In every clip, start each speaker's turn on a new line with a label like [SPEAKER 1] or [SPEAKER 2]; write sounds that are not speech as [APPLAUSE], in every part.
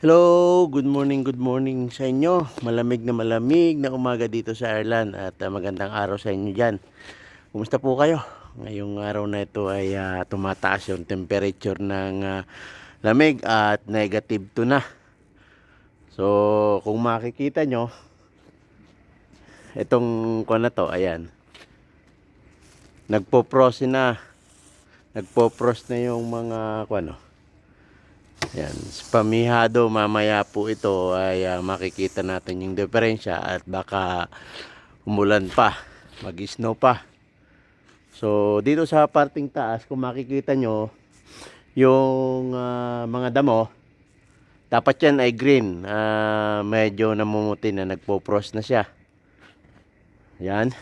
[SPEAKER 1] Hello, good morning, good morning sa inyo. Malamig na malamig na umaga dito sa Ireland at ah, magandang araw sa inyo dyan. Kumusta po kayo? Ngayong araw na ito ay ah, tumataas yung temperature ng ah, lamig at negative 2 na. So, kung makikita nyo, itong kuwan na to, ayan. Nagpo-frost na. Nagpo-frost na yung mga kuwan, no? Yan, pamihado mamaya po ito ay ah, makikita natin yung diferensya at baka umulan pa, mag-snow pa. So, dito sa parting taas, kung makikita nyo, yung ah, mga damo, dapat yan ay green. Ah, medyo namumuti na, nagpo-frost na siya. Yan.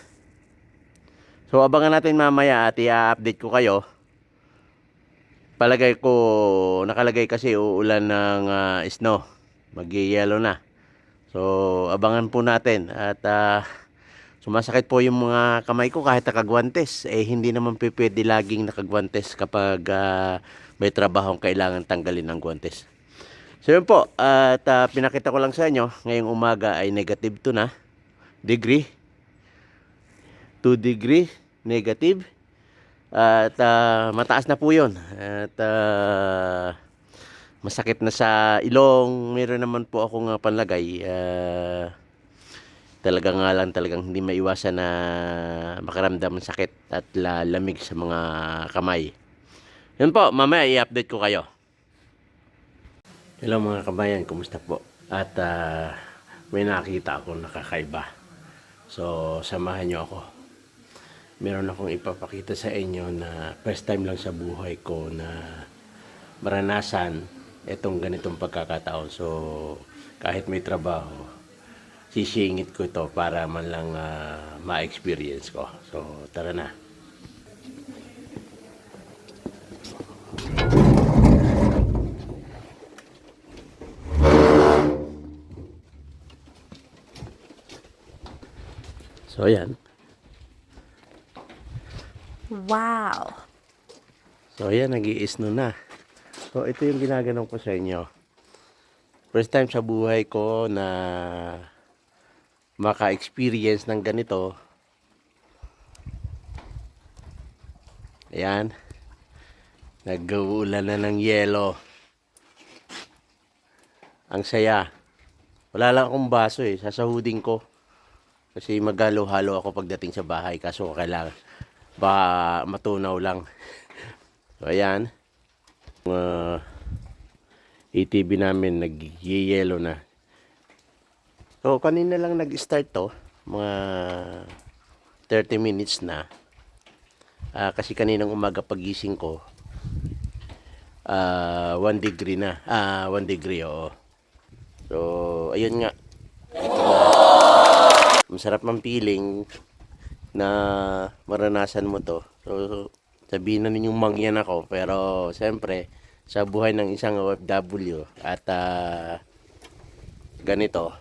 [SPEAKER 1] So, abangan natin mamaya at i-update ko kayo palagay ko nakalagay kasi uulan ng ah, snow. Mag-yellow na. So abangan po natin. At ah, sumasakit po yung mga kamay ko kahit nakagwantes. Eh hindi naman pwede laging nakagwantes kapag ah, may trabahong kailangan tanggalin ng gwantes. So yun po. At ah, pinakita ko lang sa inyo ngayong umaga ay negative 2 na. Degree. 2 degree negative at ah, mataas na po yun. At ah, masakit na sa ilong. Meron naman po akong uh, panlagay. Ah, talaga nga lang talagang hindi maiwasan na makaramdam ng sakit at lalamig sa mga kamay. Yun po, mamaya i-update ko kayo. Hello mga kabayan, kumusta po? At ah, may nakita ako nakakaiba. So, samahan nyo ako meron akong ipapakita sa inyo na first time lang sa buhay ko na maranasan itong ganitong pagkakataon. So, kahit may trabaho, sisingit ko ito para man lang ah, ma-experience ko. So, tara na. So, ayan.
[SPEAKER 2] Wow.
[SPEAKER 1] So ayan, nag no na. So ito yung ginaganon ko sa inyo. First time sa buhay ko na maka-experience ng ganito. Ayan. Nag-uulan na ng yelo. Ang saya. Wala lang akong baso eh. Sasahudin ko. Kasi magalo-halo ako pagdating sa bahay. Kaso kailangan ba matunaw lang. So ayan. Mga ATV namin nag-yellow na. So kanina lang nag-start to. Mga 30 minutes na. Ah, kasi kaninang umaga pagising ko, ah 1 degree na. Ah, 1 degree, oo. So, ayun nga. Ito. Masarap mang feeling na maranasan mo to. So, sabihin na ninyong mangyan ako. Pero, siyempre, sa buhay ng isang OFW at ah, ganito,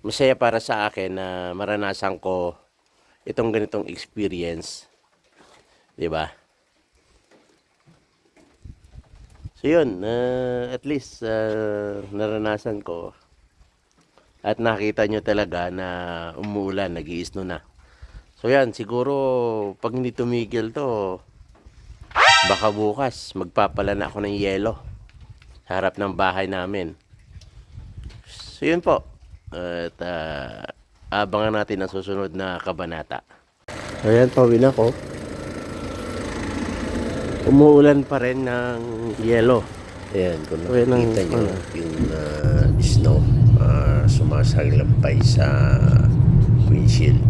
[SPEAKER 1] masaya para sa akin na maranasan ko itong ganitong experience. 'Di ba? So yun, ah, at least ah, naranasan ko at nakita nyo talaga na umuulan, nag na. So yan, siguro pag hindi tumigil to, baka bukas magpapala na ako ng yelo sa harap ng bahay namin. So yun po. At ah, abangan natin ang susunod na kabanata. So yan, pawin ako. Umuulan pa rin ng yelo.
[SPEAKER 3] Ayan, kung nakikita nyo,
[SPEAKER 1] ano.
[SPEAKER 3] yung ah, snow uh, sumasaglampay sa windshield.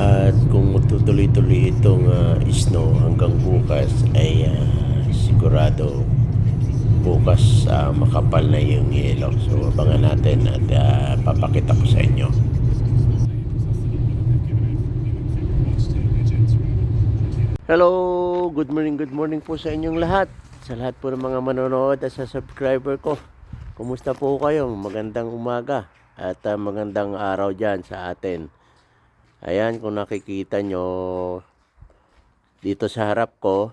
[SPEAKER 3] At kung magtutuloy-tuloy itong ah, snow hanggang bukas, ay ah, sigurado bukas ah, makapal na yung yelo. So abangan natin at ah, papakita ko sa inyo.
[SPEAKER 1] Hello, good morning, good morning po sa inyong lahat. Sa lahat po ng mga manonood at sa subscriber ko. Kumusta po kayo? Magandang umaga at ah, magandang araw dyan sa atin. Ayan, kung nakikita nyo dito sa harap ko,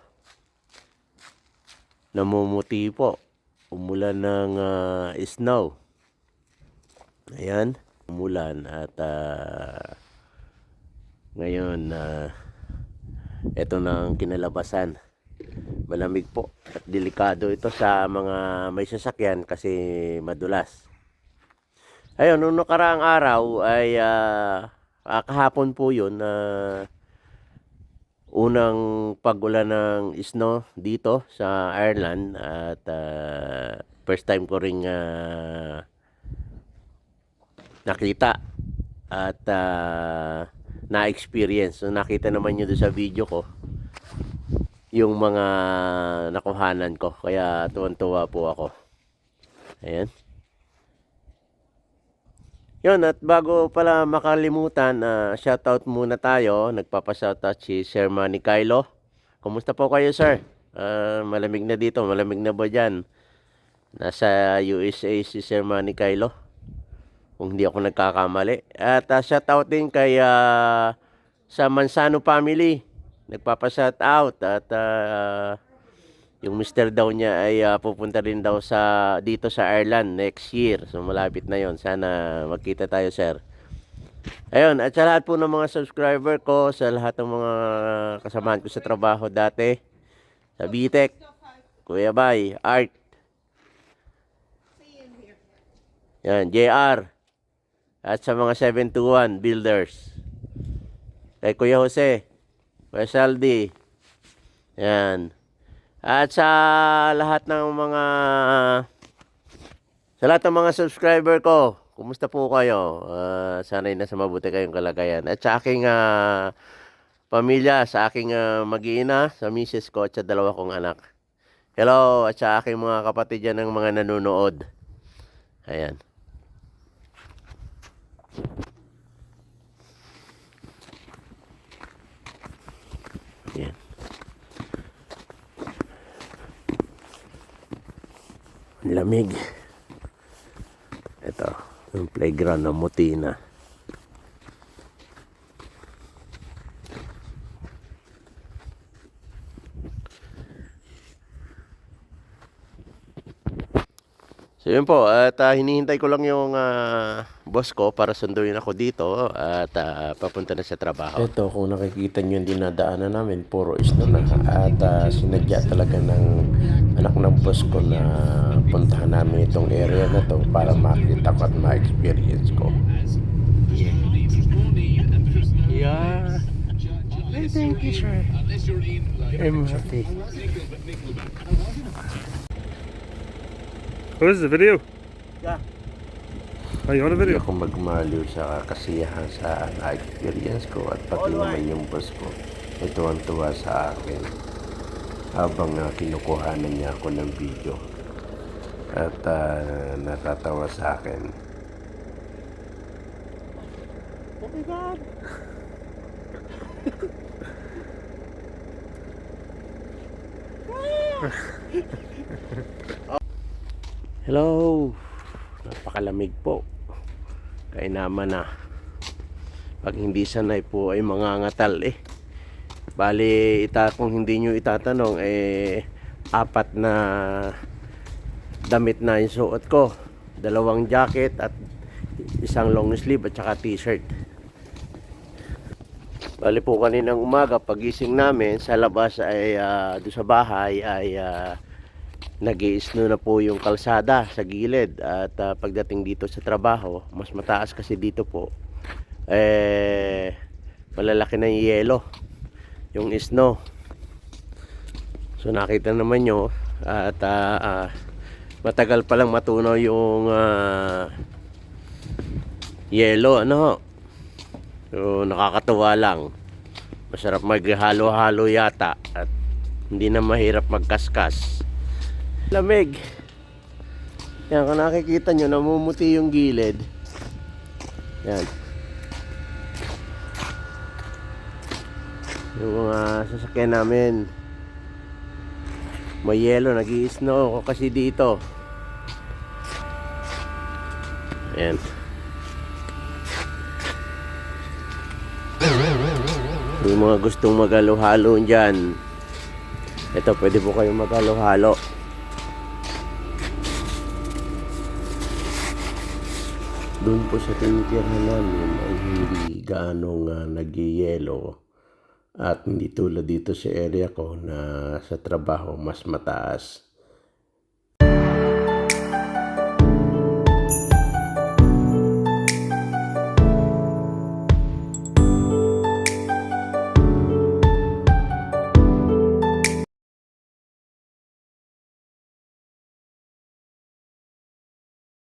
[SPEAKER 1] namumuti po. umulan ng ah, snow. Ayan, umulan at ah, ngayon na ito na ang kinalabasan. Malamig po at delikado ito sa mga may sasakyan kasi madulas. Ayun, nung nakaraang araw ay ah, ah, kahapon po yun na unang pagulan ng snow dito sa Ireland at ah, first time ko ring ah, nakita at ah, na-experience. So, nakita naman nyo doon sa video ko yung mga nakuhanan ko. Kaya tuwan-tuwa po ako. Ayan. Yun, at bago pala makalimutan, uh, shoutout muna tayo. Nagpapa-shoutout si Sir Manny Kylo. Kumusta po kayo, sir? Ah, malamig na dito, malamig na ba dyan? Nasa USA si Sir Manny Kylo. Kung hindi ako nagkakamali. At uh, shoutout din kay ah, sa Mansano family. Nagpapa-shout out at ah, yung mister daw niya ay ah, pupunta rin daw sa dito sa Ireland next year. So malapit na 'yon. Sana magkita tayo, sir. Ayun, at sa lahat po ng mga subscriber ko, sa lahat ng mga kasamahan ko sa trabaho dati, sa BTEC, Kuya Bay, Art, yan, JR, at sa mga 721 builders, kay Kuya Jose, Kuya Saldi, yan, at sa lahat ng mga sa lahat ng mga subscriber ko, kumusta po kayo? Ah, sana'y nasa mabuti kayong kalagayan. At sa aking ah, pamilya, sa aking ah, mag-iina, sa misis ko at sa dalawa kong anak. Hello, at sa aking mga kapatid dyan ng mga nanonood. Ayan. Ang lamig. Ito, yung playground ng Mutina. So yun po, at ah, hinihintay ko lang yung ah, boss ko para sunduin ako dito at ah, papunta na sa trabaho. Ito, kung nakikita nyo yung dinadaanan namin, puro isno na. At ah, sinadya talaga ng anak ng boss ko na puntahan namin itong area na to para makita ko at ma-experience ko. Yeah. Thank you, sir. I'm happy.
[SPEAKER 4] Oh, this is a video.
[SPEAKER 1] Yeah.
[SPEAKER 4] Oh, you want a
[SPEAKER 3] Hindi
[SPEAKER 4] video?
[SPEAKER 3] ako magmaliw sa kasiyahan sa na-experience ko at pati naman yung boss ko. Ito ang tuwa sa akin habang uh, kinukuhanan niya ako ng video. At ah, natatawa sa akin.
[SPEAKER 1] Oh my God! [LAUGHS] Hello! Napakalamig po. Kaya naman na. Pag hindi sanay po ay mangangatal eh. Bali, ita, kung hindi nyo itatanong, eh, apat na damit na yung suot ko. Dalawang jacket at isang long sleeve at saka t-shirt. Bali po kaninang umaga pagising namin sa labas ay ah, doon sa bahay ay uh, nag snow na po yung kalsada sa gilid at ah, pagdating dito sa trabaho mas mataas kasi dito po eh malalaki na yung yelo yung snow so nakita naman nyo at ah, ah, matagal pa lang matunaw yung ah, yelo ano So, nakakatuwa lang. Masarap maghalo-halo yata at hindi na mahirap magkaskas. Lamig. Yan, kung nakikita nyo, namumuti yung gilid. Yan. yung mga sasakyan namin. May yellow nag snow ako kasi dito. Ayan. Yung mga gustong magalo-halo dyan. Ito pwede po kayong magalo-halo. Doon po sa tinitirhan namin ay hindi gaano nga uh, nagyayelo at hindi tulad dito sa area ko na sa trabaho mas mataas.